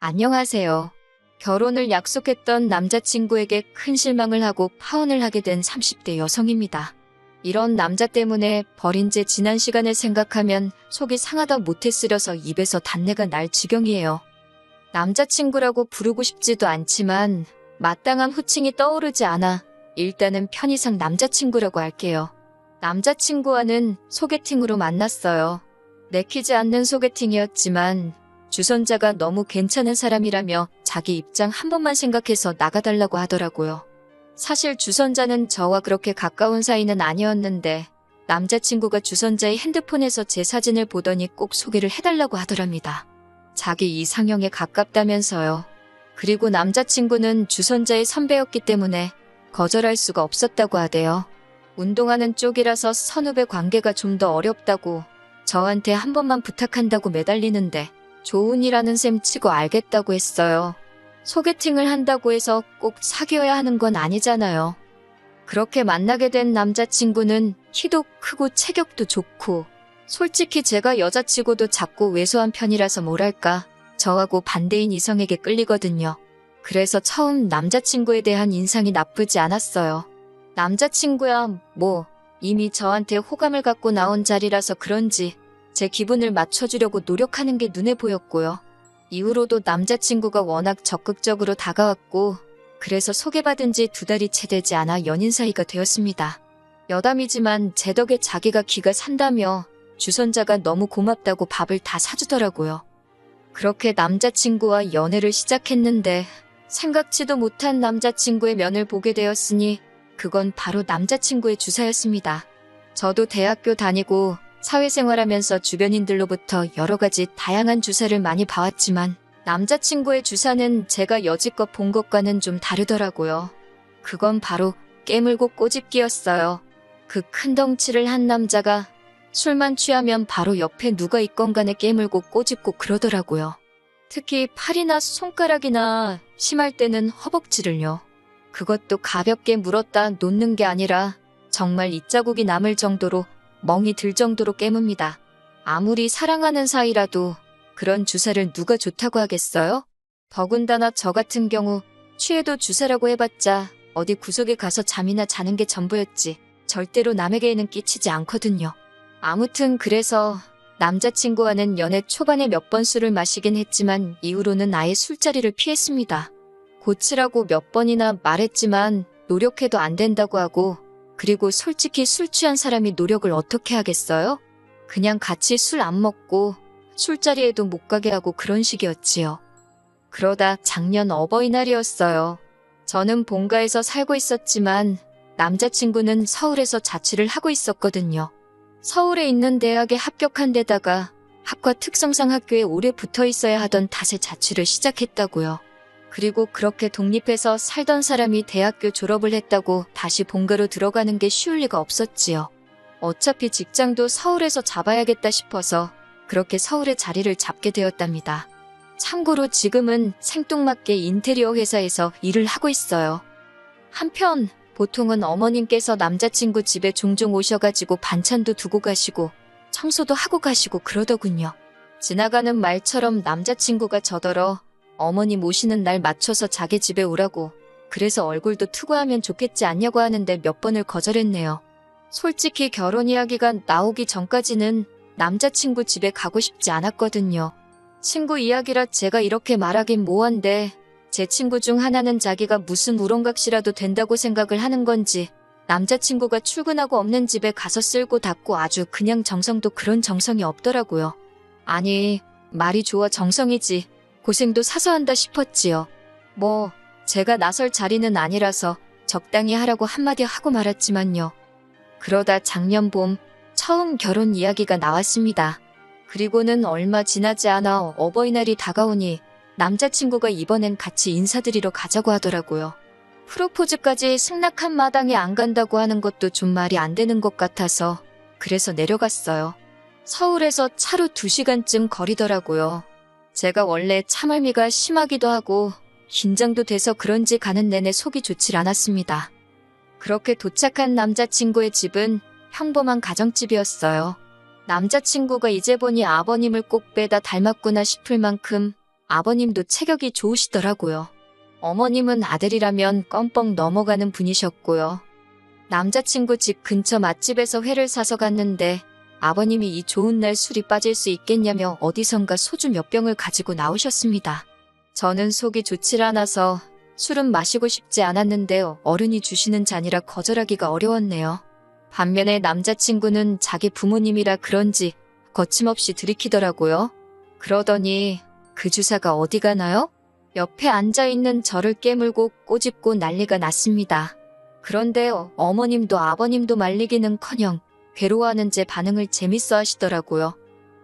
안녕하세요. 결혼을 약속했던 남자친구에게 큰 실망을 하고 파혼을 하게 된 30대 여성입니다. 이런 남자 때문에 버린 제 지난 시간을 생각하면 속이 상하다 못해 쓰려서 입에서 단내가 날 지경이에요. 남자친구라고 부르고 싶지도 않지만 마땅한 호칭이 떠오르지 않아 일단은 편의상 남자친구라고 할게요. 남자친구와는 소개팅으로 만났어요. 내키지 않는 소개팅이었지만 주선자가 너무 괜찮은 사람이라며 자기 입장 한 번만 생각해서 나가달라고 하더라고요. 사실 주선자는 저와 그렇게 가까운 사이는 아니었는데 남자친구가 주선자의 핸드폰에서 제 사진을 보더니 꼭 소개를 해달라고 하더랍니다. 자기 이상형에 가깝다면서요. 그리고 남자친구는 주선자의 선배였기 때문에 거절할 수가 없었다고 하대요. 운동하는 쪽이라서 선후배 관계가 좀 더 어렵다고 저한테 한 번만 부탁한다고 매달리는데 좋은 일하는 셈 치고 알겠다고 했어요. 소개팅을 한다고 해서 꼭 사귀어야 하는 건 아니잖아요. 그렇게 만나게 된 남자친구는 키도 크고 체격도 좋고 솔직히 제가 여자치고도 작고 왜소한 편이라서 뭐랄까 저하고 반대인 이성에게 끌리거든요. 그래서 처음 남자친구에 대한 인상이 나쁘지 않았어요. 남자친구야 뭐 이미 저한테 호감을 갖고 나온 자리라서 그런지 제 기분을 맞춰주려고 노력하는 게 눈에 보였고요. 이후로도 남자친구가 워낙 적극적으로 다가왔고 그래서 소개받은 지 두 달이 채 되지 않아 연인 사이가 되었습니다. 여담이지만 제 덕에 자기가 기가 산다며 주선자가 너무 고맙다고 밥을 다 사주더라고요. 그렇게 남자친구와 연애를 시작했는데 생각지도 못한 남자친구의 면을 보게 되었으니 그건 바로 남자친구의 주사였습니다. 저도 대학교 다니고 사회생활하면서 주변인들로부터 여러 가지 다양한 주사를 많이 봐왔지만 남자친구의 주사는 제가 여지껏 본 것과는 좀 다르더라고요. 그건 바로 깨물고 꼬집기였어요. 그 큰 덩치를 한 남자가 술만 취하면 바로 옆에 누가 있건 간에 깨물고 꼬집고 그러더라고요. 특히 팔이나 손가락이나 심할 때는 허벅지를요. 그것도 가볍게 물었다 놓는 게 아니라 정말 입자국이 남을 정도로 멍이 들 정도로 깨뭅니다. 아무리 사랑하는 사이라도 그런 주사를 누가 좋다고 하겠어요? 더군다나 저 같은 경우 취해도 주사라고 해봤자 어디 구석에 가서 잠이나 자는 게 전부였지 절대로 남에게는 끼치지 않거든요. 아무튼 그래서 남자친구와는 연애 초반에 몇 번 술을 마시긴 했지만 이후로는 아예 술자리를 피했습니다. 고치라고 몇 번이나 말했지만 노력해도 안 된다고 하고 그리고 솔직히 술 취한 사람이 노력을 어떻게 하겠어요? 그냥 같이 술 안 먹고 술자리에도 못 가게 하고 그런 식이었지요. 그러다 작년 어버이날이었어요. 저는 본가에서 살고 있었지만 남자친구는 서울에서 자취를 하고 있었거든요. 서울에 있는 대학에 합격한 데다가 학과 특성상 학교에 오래 붙어 있어야 하던 탓에 자취를 시작했다고요. 그리고 그렇게 독립해서 살던 사람이 대학교 졸업을 했다고 다시 본가로 들어가는 게 쉬울 리가 없었지요. 어차피 직장도 서울에서 잡아야겠다 싶어서 그렇게 서울에 자리를 잡게 되었답니다. 참고로 지금은 생뚱맞게 인테리어 회사에서 일을 하고 있어요. 한편 보통은 어머님께서 남자친구 집에 종종 오셔가지고 반찬도 두고 가시고 청소도 하고 가시고 그러더군요. 지나가는 말처럼 남자친구가 저더러 어머님 오시는 날 맞춰서 자기 집에 오라고 그래서 얼굴도 투구하면 좋겠지 않냐고 하는데 몇 번을 거절했네요. 솔직히 결혼 이야기가 나오기 전까지는 남자친구 집에 가고 싶지 않았거든요. 친구 이야기라 제가 이렇게 말하긴 뭐한데 제 친구 중 하나는 자기가 무슨 우렁각시라도 된다고 생각을 하는 건지 남자친구가 출근하고 없는 집에 가서 쓸고 닦고 아주 그냥 정성도 그런 정성이 없더라고요. 아니 말이 좋아 정성이지 고생도 사서 한다 싶었지요. 뭐 제가 나설 자리는 아니라서 적당히 하라고 한마디 하고 말았지만요. 그러다 작년 봄 처음 결혼 이야기가 나왔습니다. 그리고는 얼마 지나지 않아 어버이날이 다가오니 남자친구가 이번엔 같이 인사드리러 가자고 하더라고요. 프로포즈까지 승낙한 마당에 안 간다고 하는 것도 좀 말이 안 되는 것 같아서 그래서 내려갔어요. 서울에서 차로 2시간쯤 거리더라고요. 제가 원래 참을미가 심하기도 하고 긴장도 돼서 그런지 가는 내내 속이 좋질 않았습니다. 그렇게 도착한 남자친구의 집은 평범한 가정집이었어요. 남자친구가 이제 보니 아버님을 꼭 빼다 닮았구나 싶을 만큼 아버님도 체격이 좋으시더라고요. 어머님은 아들이라면 껌뻥 넘어가는 분이셨고요. 남자친구 집 근처 맛집에서 회를 사서 갔는데 아버님이 이 좋은 날 술이 빠질 수 있겠냐며 어디선가 소주 몇 병을 가지고 나오셨습니다. 저는 속이 좋질 않아서 술은 마시고 싶지 않았는데 어른이 주시는 잔이라 거절하기가 어려웠네요. 반면에 남자친구는 자기 부모님이라 그런지 거침없이 들이키더라고요. 그러더니 그 주사가 어디 가나요? 옆에 앉아있는 저를 깨물고 꼬집고 난리가 났습니다. 그런데 어머님도 아버님도 말리기는커녕 괴로워하는 제 반응을 재밌어 하시더라고요.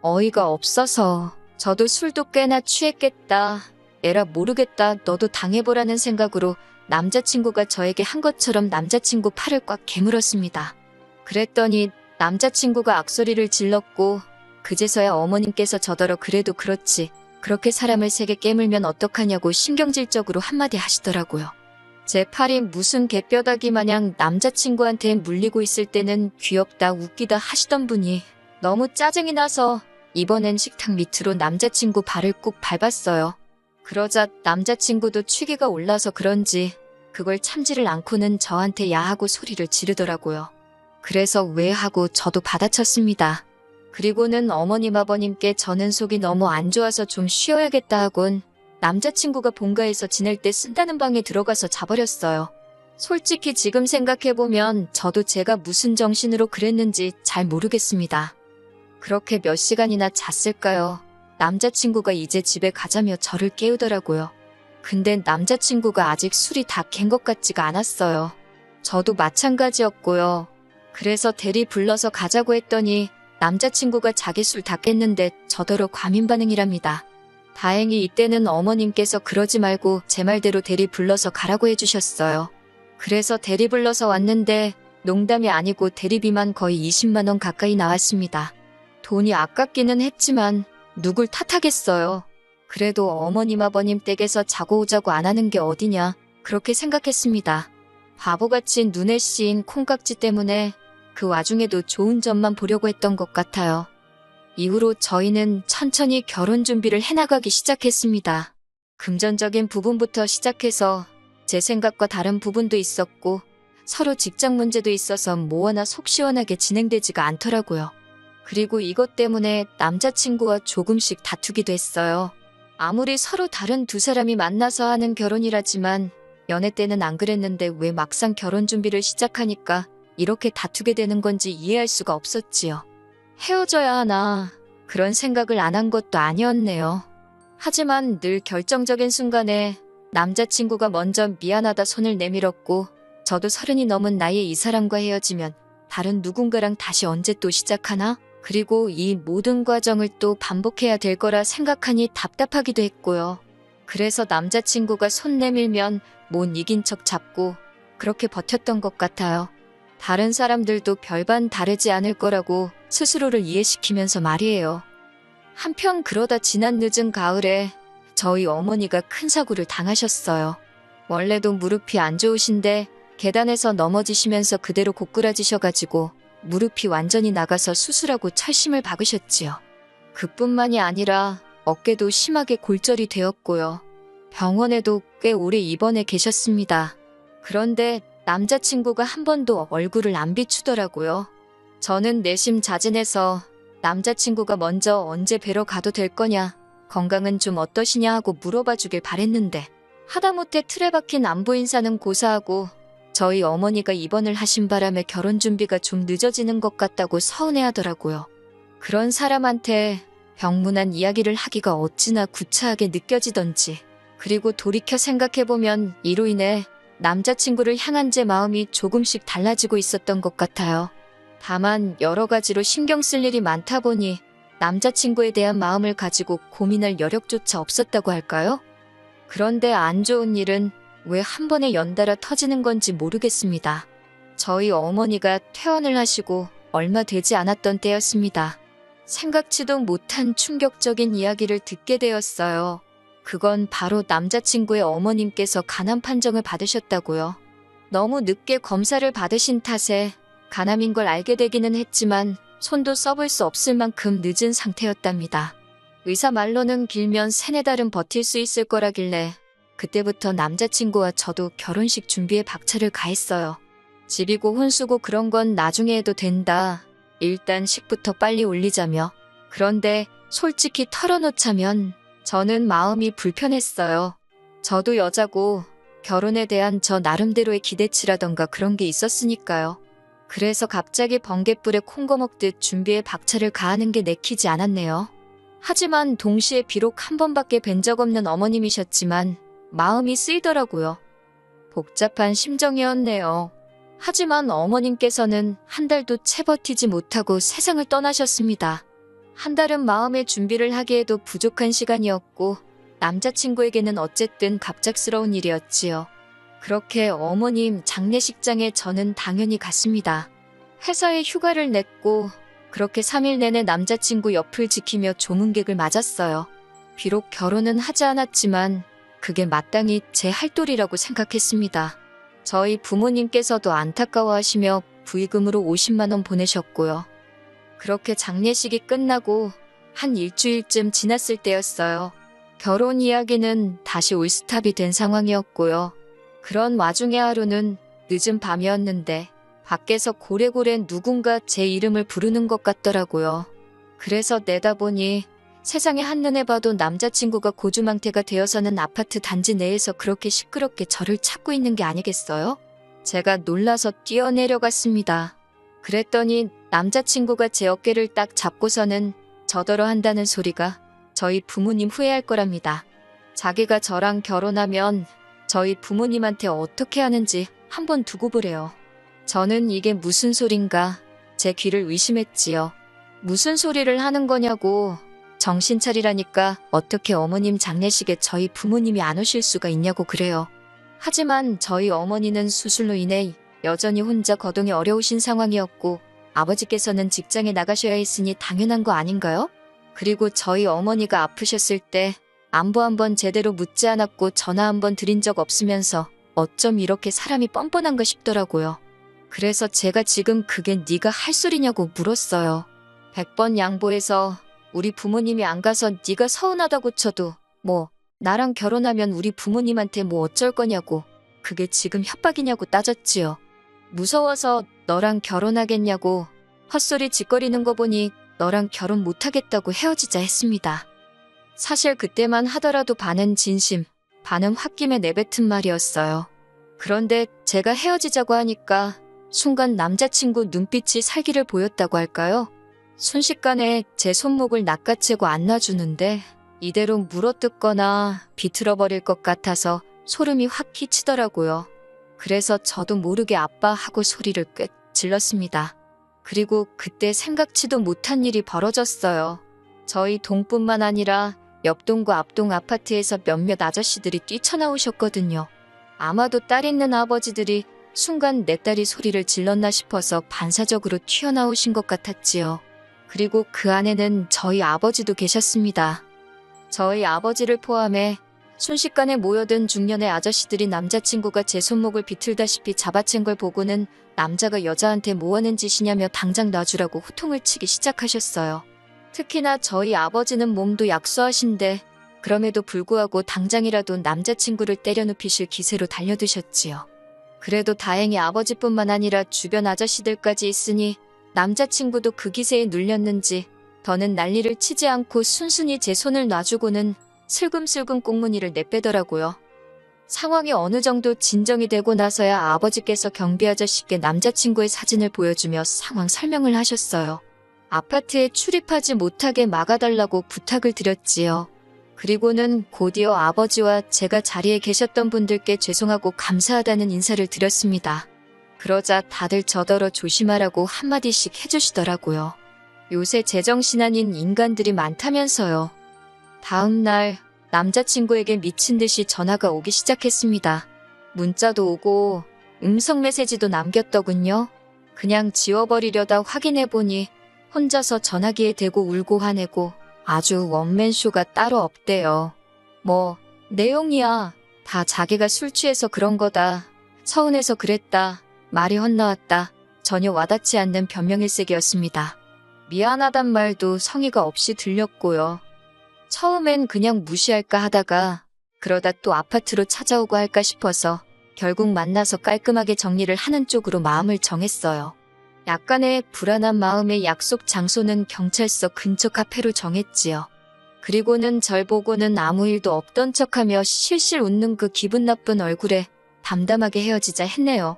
어이가 없어서 저도 술도 꽤나 취했겠다. 에라 모르겠다. 너도 당해보라는 생각으로 남자친구가 저에게 한 것처럼 남자친구 팔을 꽉 개물었습니다. 그랬더니 남자친구가 악소리를 질렀고 그제서야 어머님께서 저더러 그래도 그렇지. 그렇게 사람을 세게 깨물면 어떡하냐고 신경질적으로 한마디 하시더라고요. 제 팔이 무슨 개뼈다귀 마냥 남자친구한테 물리고 있을 때는 귀엽다 웃기다 하시던 분이 너무 짜증이 나서 이번엔 식탁 밑으로 남자친구 발을 꾹 밟았어요. 그러자 남자친구도 취기가 올라서 그런지 그걸 참지를 않고는 저한테 야하고 소리를 지르더라고요. 그래서 왜 하고 저도 받아쳤습니다. 그리고는 어머님 아버님께 저는 속이 너무 안 좋아서 좀 쉬어야겠다 하곤 남자친구가 본가에서 지낼 때 쓴다는 방에 들어가서 자버렸어요. 솔직히 지금 생각해보면 저도 제가 무슨 정신으로 그랬는지 잘 모르겠습니다. 그렇게 몇 시간이나 잤을까요? 남자친구가 이제 집에 가자며 저를 깨우더라고요. 근데 남자친구가 아직 술이 다 깬 것 같지가 않았어요. 저도 마찬가지였고요. 그래서 대리 불러서 가자고 했더니 남자친구가 자기 술 다 깼는데 저더러 과민 반응이랍니다. 다행히 이때는 어머님께서 그러지 말고 제 말대로 대리 불러서 가라고 해주셨어요. 그래서 대리 불러서 왔는데 농담이 아니고 대리비만 거의 20만원 가까이 나왔습니다. 돈이 아깝기는 했지만 누굴 탓하겠어요. 그래도 어머님 아버님 댁에서 자고 오자고 안 하는 게 어디냐 그렇게 생각했습니다. 바보같이 눈에 씌인 콩깍지 때문에 그 와중에도 좋은 점만 보려고 했던 것 같아요. 이후로 저희는 천천히 결혼 준비를 해나가기 시작했습니다. 금전적인 부분부터 시작해서 제 생각과 다른 부분도 있었고 서로 직장 문제도 있어서 뭐하나 속 시원하게 진행되지가 않더라고요. 그리고 이것 때문에 남자친구와 조금씩 다투기도 했어요. 아무리 서로 다른 두 사람이 만나서 하는 결혼이라지만 연애 때는 안 그랬는데 왜 막상 결혼 준비를 시작하니까 이렇게 다투게 되는 건지 이해할 수가 없었지요. 헤어져야 하나 그런 생각을 안 한 것도 아니었네요. 하지만 늘 결정적인 순간에 남자친구가 먼저 미안하다 손을 내밀었고 저도 서른이 넘은 나이에 이 사람과 헤어지면 다른 누군가랑 다시 언제 또 시작하나? 그리고 이 모든 과정을 또 반복해야 될 거라 생각하니 답답하기도 했고요. 그래서 남자친구가 손 내밀면 못 이긴 척 잡고 그렇게 버텼던 것 같아요. 다른 사람들도 별반 다르지 않을 거라고 스스로를 이해시키면서 말이에요. 한편 그러다 지난 늦은 가을에 저희 어머니가 큰 사고를 당하셨어요. 원래도 무릎이 안 좋으신데 계단에서 넘어지시면서 그대로 고꾸라지셔가지고 무릎이 완전히 나가서 수술하고 철심을 박으셨지요. 그뿐만이 아니라 어깨도 심하게 골절이 되었고요. 병원에도 꽤 오래 입원해 계셨습니다. 그런데 남자친구가 한 번도 얼굴을 안 비추더라고요. 저는 내심 자진해서 남자친구가 먼저 언제 뵈러 가도 될 거냐, 건강은 좀 어떠시냐 하고 물어봐 주길 바랬는데 하다못해 틀에 박힌 안부 인사는 고사하고 저희 어머니가 입원을 하신 바람에 결혼 준비가 좀 늦어지는 것 같다고 서운해 하더라고요. 그런 사람한테 병문안 이야기를 하기가 어찌나 구차하게 느껴지던지. 그리고 돌이켜 생각해보면 이로 인해 남자친구를 향한 제 마음이 조금씩 달라지고 있었던 것 같아요. 다만 여러 가지로 신경 쓸 일이 많다 보니 남자친구에 대한 마음을 가지고 고민할 여력조차 없었다고 할까요? 그런데 안 좋은 일은 왜 한 번에 연달아 터지는 건지 모르겠습니다. 저희 어머니가 퇴원을 하시고 얼마 되지 않았던 때였습니다. 생각지도 못한 충격적인 이야기를 듣게 되었어요. 그건 바로 남자친구의 어머님께서 간암 판정을 받으셨다고요. 너무 늦게 검사를 받으신 탓에 간암인 걸 알게 되기는 했지만 손도 써볼 수 없을 만큼 늦은 상태였답니다. 의사 말로는 길면 세네 달은 버틸 수 있을 거라길래 그때부터 남자친구와 저도 결혼식 준비에 박차를 가했어요. 집이고 혼수고 그런 건 나중에 해도 된다. 일단 식부터 빨리 올리자며. 그런데 솔직히 털어놓자면 저는 마음이 불편했어요. 저도 여자고 결혼에 대한 저 나름대로의 기대치라던가 그런 게 있었으니까요. 그래서 갑자기 번갯불에 콩거 먹듯 준비에 박차를 가하는 게 내키지 않았네요. 하지만 동시에 비록 한 번밖에 뵌 적 없는 어머님이셨지만 마음이 쓰이더라고요. 복잡한 심정이었네요. 하지만 어머님께서는 한 달도 채 버티지 못하고 세상을 떠나셨습니다. 한 달은 마음의 준비를 하기에도 부족한 시간이었고 남자친구에게는 어쨌든 갑작스러운 일이었지요. 그렇게 어머님 장례식장에 저는 당연히 갔습니다. 회사에 휴가를 냈고 그렇게 3일 내내 남자친구 옆을 지키며 조문객을 맞았어요. 비록 결혼은 하지 않았지만 그게 마땅히 제 할도리라고 생각했습니다. 저희 부모님께서도 안타까워하시며 부의금으로 50만 원 보내셨고요. 그렇게 장례식이 끝나고 한 일주일쯤 지났을 때였어요. 결혼 이야기는 다시 올스탑이 된 상황이었고요. 그런 와중에 하루는 늦은 밤이었는데 밖에서 고래고래 누군가 제 이름을 부르는 것 같더라고요. 그래서 내다보니 세상에 한눈에 봐도 남자친구가 고주망태가 되어서는 아파트 단지 내에서 그렇게 시끄럽게 저를 찾고 있는 게 아니겠어요? 제가 놀라서 뛰어내려갔습니다. 그랬더니 남자친구가 제 어깨를 딱 잡고서는 저더러 한다는 소리가 저희 부모님 후회할 거랍니다. 자기가 저랑 결혼하면 저희 부모님한테 어떻게 하는지 한번 두고 보래요. 저는 이게 무슨 소린가 제 귀를 의심했지요. 무슨 소리를 하는 거냐고 정신 차리라니까 어떻게 어머님 장례식에 저희 부모님이 안 오실 수가 있냐고 그래요. 하지만 저희 어머니는 수술로 인해 여전히 혼자 거동이 어려우신 상황이었고 아버지께서는 직장에 나가셔야 했으니 당연한 거 아닌가요? 그리고 저희 어머니가 아프셨을 때 안부 한번 제대로 묻지 않았고 전화 한번 드린 적 없으면서 어쩜 이렇게 사람이 뻔뻔한가 싶더라고요. 그래서 제가 지금 그게 네가 할 소리냐고 물었어요. 100번 양보해서 우리 부모님이 안 가서 네가 서운하다고 쳐도 뭐 나랑 결혼하면 우리 부모님한테 뭐 어쩔 거냐고 그게 지금 협박이냐고 따졌지요. 무서워서 너랑 결혼하겠냐고 헛소리 짓거리는 거 보니 너랑 결혼 못하겠다고 헤어지자 했습니다. 사실 그때만 하더라도 반은 진심, 반은 홧김에 내뱉은 말이었어요. 그런데 제가 헤어지자고 하니까 순간 남자친구 눈빛이 살기를 보였다고 할까요? 순식간에 제 손목을 낚아채고 안 놔주는데 이대로 물어뜯거나 비틀어버릴 것 같아서 소름이 확 끼치더라고요. 그래서 저도 모르게 아빠 하고 소리를 꽤 질렀습니다. 그리고 그때 생각지도 못한 일이 벌어졌어요. 저희 동뿐만 아니라 옆동과 앞동 아파트에서 몇몇 아저씨들이 뛰쳐나오셨거든요. 아마도 딸 있는 아버지들이 순간 내 딸이 소리를 질렀나 싶어서 반사적으로 튀어나오신 것 같았지요. 그리고 그 안에는 저희 아버지도 계셨습니다. 저희 아버지를 포함해 순식간에 모여든 중년의 아저씨들이 남자친구가 제 손목을 비틀다시피 잡아챈 걸 보고는 남자가 여자한테 뭐 하는 짓이냐며 당장 놔주라고 호통을 치기 시작하셨어요. 특히나 저희 아버지는 몸도 약소하신데 그럼에도 불구하고 당장이라도 남자친구를 때려눕히실 기세로 달려드셨지요. 그래도 다행히 아버지뿐만 아니라 주변 아저씨들까지 있으니 남자친구도 그 기세에 눌렸는지 더는 난리를 치지 않고 순순히 제 손을 놔주고는 슬금슬금 꽁무니를 내빼더라고요. 상황이 어느 정도 진정이 되고 나서야 아버지께서 경비 아저씨께 남자친구의 사진을 보여주며 상황 설명을 하셨어요. 아파트에 출입하지 못하게 막아달라고 부탁을 드렸지요. 그리고는 곧이어 아버지와 제가 자리에 계셨던 분들께 죄송하고 감사하다는 인사를 드렸습니다. 그러자 다들 저더러 조심하라고 한마디씩 해주시더라고요. 요새 제정신 아닌 인간들이 많다면서요. 다음 날 남자친구에게 미친 듯이 전화가 오기 시작했습니다. 문자도 오고 음성 메시지도 남겼더군요. 그냥 지워버리려다 확인해보니 혼자서 전화기에 대고 울고 화내고 아주 원맨쇼가 따로 없대요. 뭐 내용이야 다 자기가 술 취해서 그런 거다. 서운해서 그랬다. 말이 헛나왔다. 전혀 와닿지 않는 변명일색이었습니다. 미안하단 말도 성의가 없이 들렸고요. 처음엔 그냥 무시할까 하다가 그러다 또 아파트로 찾아오고 할까 싶어서 결국 만나서 깔끔하게 정리를 하는 쪽으로 마음을 정했어요. 약간의 불안한 마음에 약속 장소는 경찰서 근처 카페로 정했지요. 그리고는 절 보고는 아무 일도 없던 척하며 실실 웃는 그 기분 나쁜 얼굴에 담담하게 헤어지자 했네요.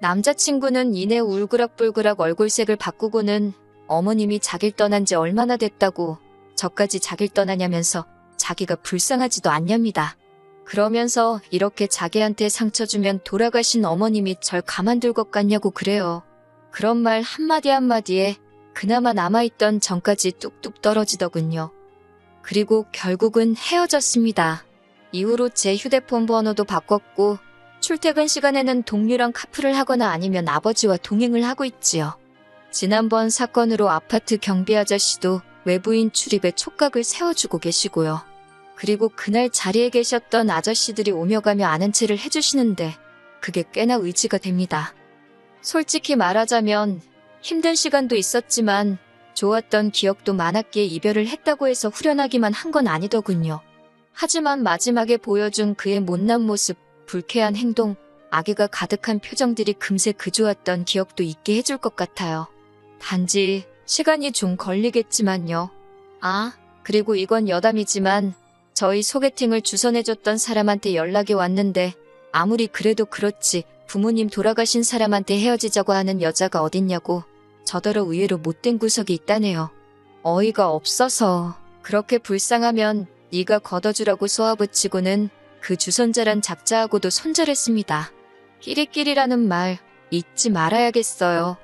남자친구는 이내 울그락불그락 얼굴색을 바꾸고는 어머님이 자길 떠난 지 얼마나 됐다고 저까지 자길 떠나냐면서 자기가 불쌍하지도 않냐입니다. 그러면서 이렇게 자기한테 상처 주면 돌아가신 어머님이 절 가만둘 것 같냐고 그래요. 그런 말 한마디 한마디에 그나마 남아있던 정까지 뚝뚝 떨어지더군요. 그리고 결국은 헤어졌습니다. 이후로 제 휴대폰 번호도 바꿨고 출퇴근 시간에는 동료랑 카풀을 하거나 아니면 아버지와 동행을 하고 있지요. 지난번 사건으로 아파트 경비 아저씨도 외부인 출입에 촉각을 세워주고 계시고요. 그리고 그날 자리에 계셨던 아저씨들이 오며 가며 아는 체를 해주시는데 그게 꽤나 의지가 됩니다. 솔직히 말하자면 힘든 시간도 있었지만 좋았던 기억도 많았기에 이별을 했다고 해서 후련하기만 한 건 아니더군요. 하지만 마지막에 보여준 그의 못난 모습, 불쾌한 행동, 악의가 가득한 표정들이 금세 그 좋았던 기억도 있게 해줄 것 같아요. 단지 시간이 좀 걸리겠지만요. 아, 그리고 이건 여담이지만 저희 소개팅을 주선해줬던 사람한테 연락이 왔는데 아무리 그래도 그렇지 부모님 돌아가신 사람한테 헤어지자고 하는 여자가 어딨냐고 저더러 의외로 못된 구석이 있다네요. 어이가 없어서 그렇게 불쌍하면 네가 걷어주라고 쏘아붙이고는 그 주선자란 작자하고도 손절했습니다. 끼리끼리라는 말 잊지 말아야겠어요.